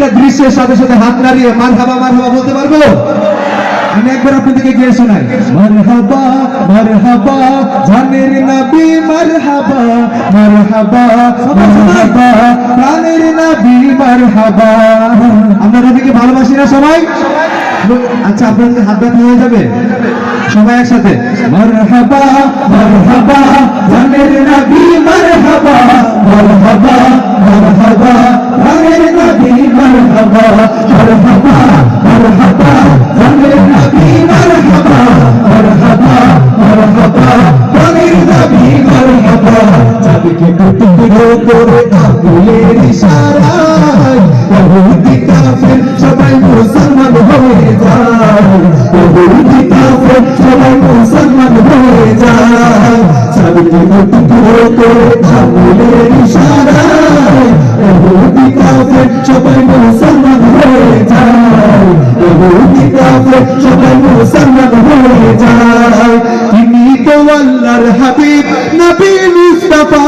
দৃশ্যের সাথে সাথে হাত নাড়িয়ে মার হাবা মার হাবা বলতে পারব? আমি একবার আপনাদেরকে গিয়ে শোনাই। নবী, মারহাবা মারহাবা প্রাণের আমরা ভালোবাসি না সবাই? আচ্ছা আপনাদের হাত ব্যথা হয়ে যাবে? সবাই একসাথে। মারহাবা মারহাবা, জানের মারহাবা মারহাবা। করে আগুনের ইশারায় বহুদি কাফের সবাই মুসলমান হয়ে যায়। বহুদি কাফের সবাই মুসলমান হয়ে যায়। টুকরো করে আগুনের ইশারায় কাফের সবাই মুসলমান হয়ে যায়। কাফের সবাই মুসলমান হয়ে যায়। তিনি তো আল্লাহর হাবিব, নবী মুস্তাফা।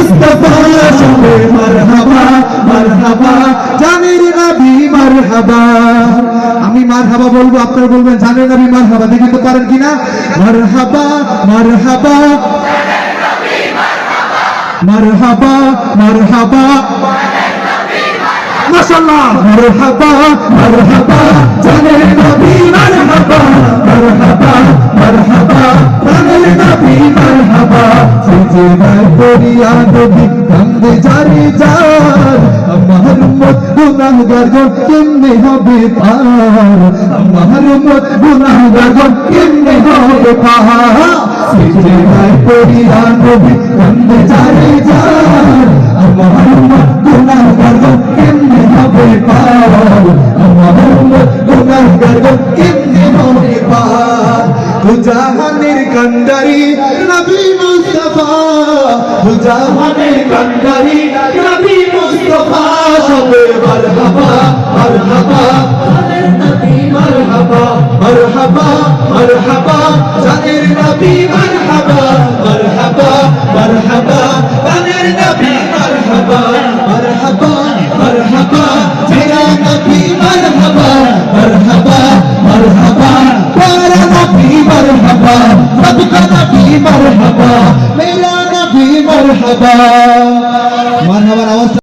মুস্তাফা সবে মারহাবা মারহাবা জানের নবী মারহাবা আমি মারহাবা বলব, আপনারা বলবেন জানের নবী মারহাবা, দেখে তো পারেন কিনা? মারহাবা মারহাবা। মারহাবা মারহাবা। মাশাআল্লাহ। মারহাবা মারহাবা। জানের নবী, মারহাবা। মারহাবা মারহাবা। জানের নবী মারহাবা সেজে নাই পরিয়া নবী কান্দে জারি যার আমার উম্মত গুনাহগার গো কেমনে হবে পার আমার উম্মত গুনাহগার গো কেমনে হবে পার সেজে নাই পরিয়া নবী কান্দে জারি যার আমার উম্মত গুনাহগার গো কেমনে হবে পার আমার উম্মত গুনাহগার গো কেমনে পার কন্ডারি নবী মুস্তাফা। জাহানের কান্ডারি নবী মুস্তাফা। সবে মারহাবা মারহাবা। মারহাবা মারহাবা মারহাবা। জানের নবী مرحبا میرا نبی مرحبا مرحبا